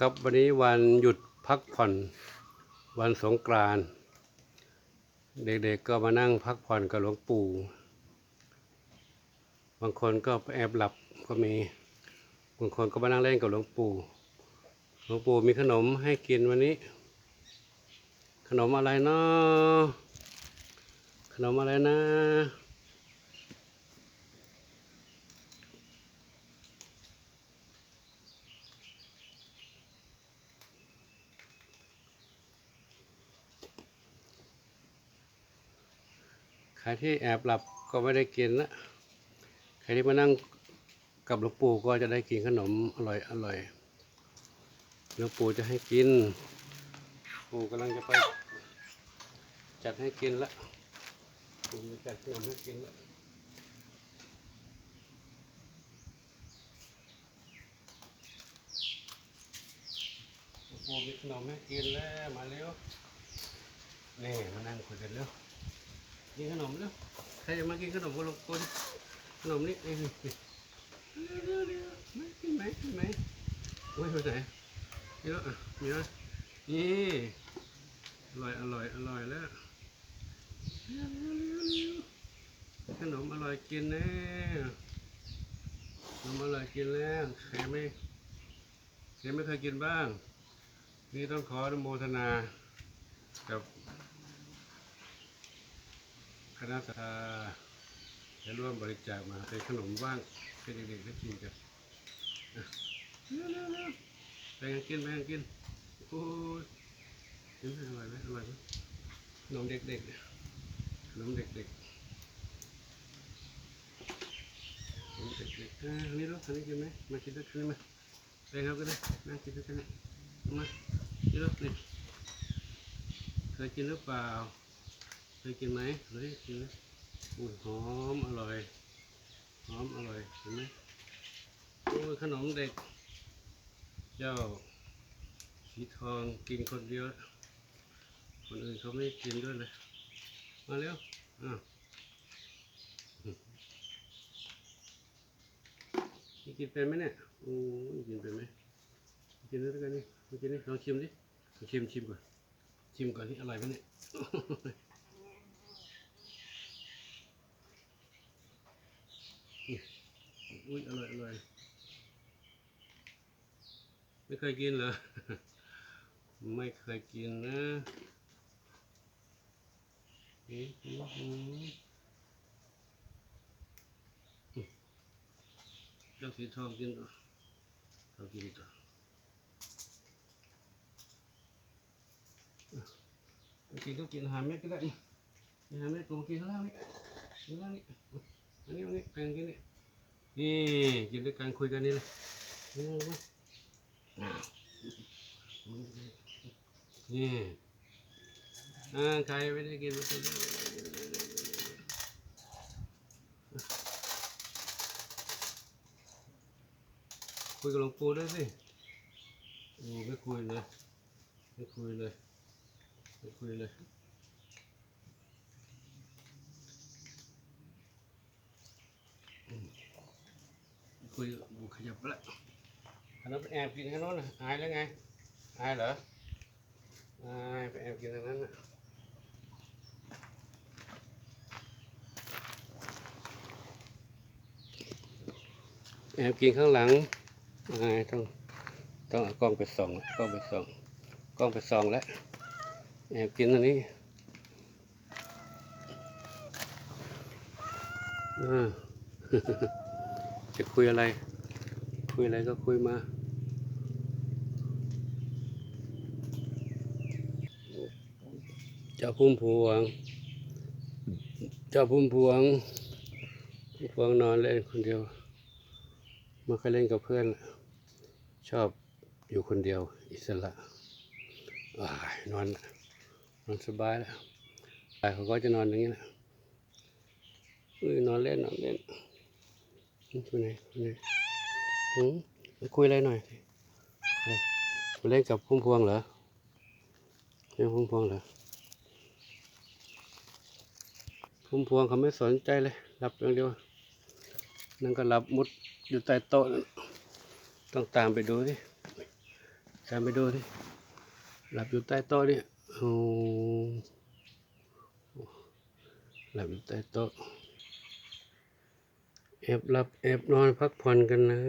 ครับวันนี้วันหยุดพักผ่อนวันสงกรานต์เด็กๆก็มานั่งพักผ่อนกับหลวงปู่ บางคนก็แอบหลับก็มี บางคนก็มานั่งเล่นกับหลวงปู่ หลวงปู่มีขนมให้กินวันนี้ ขนมอะไรเนาะขนมอะไรนะ รที่แอบหลับก็ไม่ได้กินละใครที่มานั่งกับหลวงปู่ก็จะได้กินขนมอร่อยอร่อยหลวงปู่จะให้กิน ปู่กำลังจะไป จัดให้กินละปู่จะจัดขนมให้กินละปู่มีขนมให้กินแล้วมาเร็วนี่มานั่งคุยกันเร็ว กินขนมเร็วใครจะมากินขนมก็ลงคนขนมนี่เร็วเร็วเร็วมากินไหมกินไหมโอ้ยไปไหนมีแล้วอะมีแล้วนี่อร่อยอร่อยอร่อยแล้วเร็วเร็วเร็วเร็วขนมอร่อยกินแน่ขนมอร่อยกินแล้วใครไม่ใครไม่เคยกินบ้าง นี่ต้องขออนุโมทนากับ คณะสาจะร่วมบริจาคมาเป็นขนมว่างให้เด็กๆได้กินกันเร็วๆๆแบ่งกันกินแบ่งกันกินโอ้ยกินไหมอร่อยไหมอร่อยไหมขนมเด็กๆขนมเด็กๆขนมเด็กๆอ่าอันนี้ลูกอันนี้กินไหมมากินด้วยกันไหมแบ่งเอาก็ได้นั่งกินด้วยกันมากินลูกนี่เคยกินหรือเปล่า ยกินไหมเฮ้ยกินไหมอุ้ยหอมอร่อย หอมอร่อยเห็นไหมโอ้ยขนมเด็ก เจ้าสีทองกินคนเดียว คนอื่นเขาไม่กินด้วยเลย มาเร็วอ้าวนี่กินเป็นไหมเนี่ยโอ้ยกินเป็นไหมกินด้วยกันนี่มากินนี่ลองชิมดิลองชิมชิมก่อนชิมก่อนที่อร่อยไหมเนี่ย อุ้ยอร่อยอร่อยไม่เคยกินเหรอ ไม่เคยกินนะอืมอืมอืมเจ้าสีทองกินต่อเรากินต่อกินก็กินหาเม็ดก็ได้นี่หาเม็ดกูมกินข้างล่างนี่ข้างล่างนี่ อันนี้อันนี้แปลงกินนี่นี่กินด้วยกันคุยกันนี่เลยนี่อ่านี่อ่าใครไม่ได้กินไม่ได้คุยกับหลวงปู่ด้วยสิโอ้ไม่คุยเลยไม่คุยเลยไม่คุยเลย คุยบุขยับล้วอันนั้นไปแอบกินข้างโน้นอายแล้วไงอายเหรออายไปแอบกินทางนั้นนะแอบกินข้างหลังอายต้องต้องเอากล้องไปส่องกล้องไปส่องกล้องไปส่องแล้วแอบกินอันนี้อ่า จะคุยอะไร คุยอะไรก็คุยมาเจ้าพุ่มพวง เจ้าพุ่มพวงพุ่มพวงนอนเล่นคนเดียวมาเคยเล่นกับเพื่อน ชอบอยู่คนเดียว อิสระอนอนนอนสบายแล้วไปเขาก็จะนอนอย่างนี้แหละนอนเล่นนอนเล่น คุยไหนคุยไหนหืมคุยอะไรหน่อยเออไปเล่นกับพุ่มพวงเหรอเล่นพุ่มพวงเหรอพุ่มพวงเขาไม่สนใจเลยหลับอย่างเดียวนั่นก็หลับมุดอยู่ใต้โต๊ะต้องตามไปดูสิแซมไปดูสิหลับอยู่ใต้โต๊ะเนี่ยโอ้หลับอยู่ใต้โต๊ะ แอบหลับแอบนอนพักผ่อนกันนะ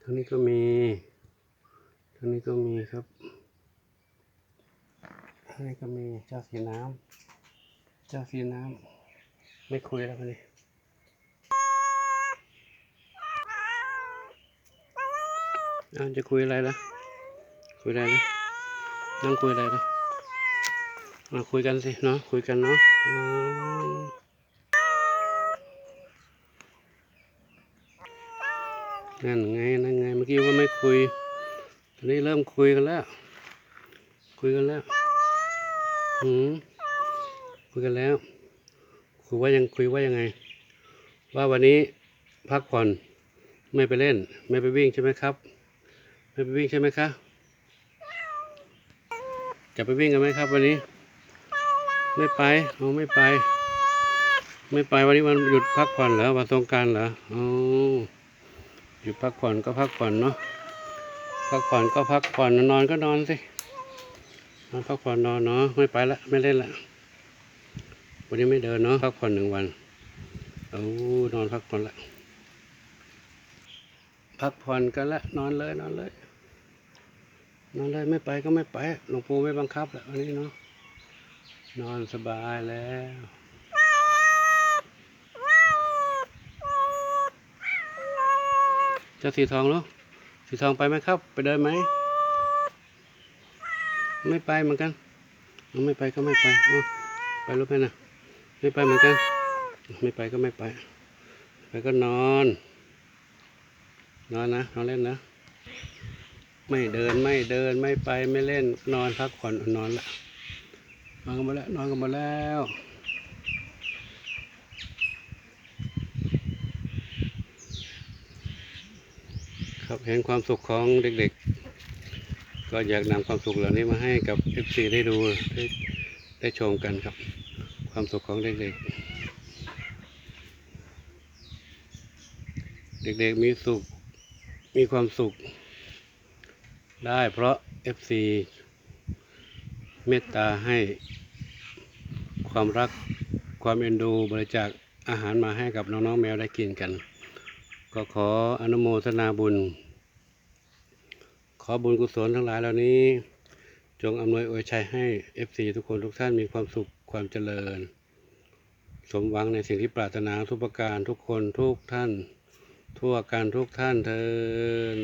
ทางนี้ก็มีทางนี้ก็มีครับทางนี้ก็มีเจ้าสีน้ำเจ้าสีน้ำไม่คุยแล้วคนนี้อาจะคุยอะไรล่ะ คุยอะไรนะนั่งคุยอะไรล่ะมาคุยกันสิเนาะคุยกันเนาะอืม นั่นไงนั่นไงเมื่อกี้ว่าไม่คุยตอนนี้เริ่มคุยกันแล้ว คุยกันแล้วอืมคุยกันแล้ว คุยว่ายังคุยว่ายังไง ว่าวันนี้พักผ่อนไม่ไปเล่น ไม่ไปวิ่งใช่ไหมครับ ไม่ไปวิ่งใช่ไหมคะจะไปวิ่งกันไหมครับ วันนี้ ไม่ไปเอาไม่ไป ไม่ไปวันนี้วันหยุดพักผ่อนเหรอวันสงการเหรออ๋อ หยุดพักผ่อนก็พักผ่อนเนาะพักผ่อนก็พักผ่อนนอนก็นอนสินอนพักผ่อนนอนเนาะไม่ไปละไม่เล่นละวันนี้ไม่เดินเนาะพักผ่อนหนึ่งวันเอานอนพักผ่อนละพักผ่อนกันละนอนเลยนอนเลยนอนเลยไม่ไปก็ไม่ไปหลวงปู่ไม่บังคับแหละวันนี้เนาะนอนสบายแล้ว เจ้าสีทองลูกสีทองไปไหมครับ ไปเดินไหม ไม่ไปเหมือนกัน ไม่ไปก็ไม่ไปเอไปลูกแม่นะ ไม่ไปเหมือนกัน ไม่ไปก็ไม่ไป ไปก็นอน นอนนะนอนเล่นนะ ไม่เดินไม่เดินไม่ไปไม่เล่นนอนพักผ่อนนอนละนอนกันมาแล้วนอนกันมาแล้ว ครับเห็นความสุขของเด็กๆ ก็อยากนำความสุขเหล่านี้มาให้กับ FC ได้ดูได้ได้ชมกันครับ ความสุขของเด็กๆ เด็กๆมีสุขมีความสุข ได้เพราะ FC เมตตาให้ความรักความเอ็นดูบริจาคอาหารมาให้กับน้องๆแมวได้กินกัน ก็ขออนุโมทนาบุญ ขอบุญกุศลทั้งหลายเหล่านี้ จงอำนวยอวยชัยให้ FC ทุกคนทุกท่านมีความสุขความเจริญ สมหวังในสิ่งที่ปรารถนาทุกประการทุกคนทุกท่าน ทั่วการทุกท่านเทิน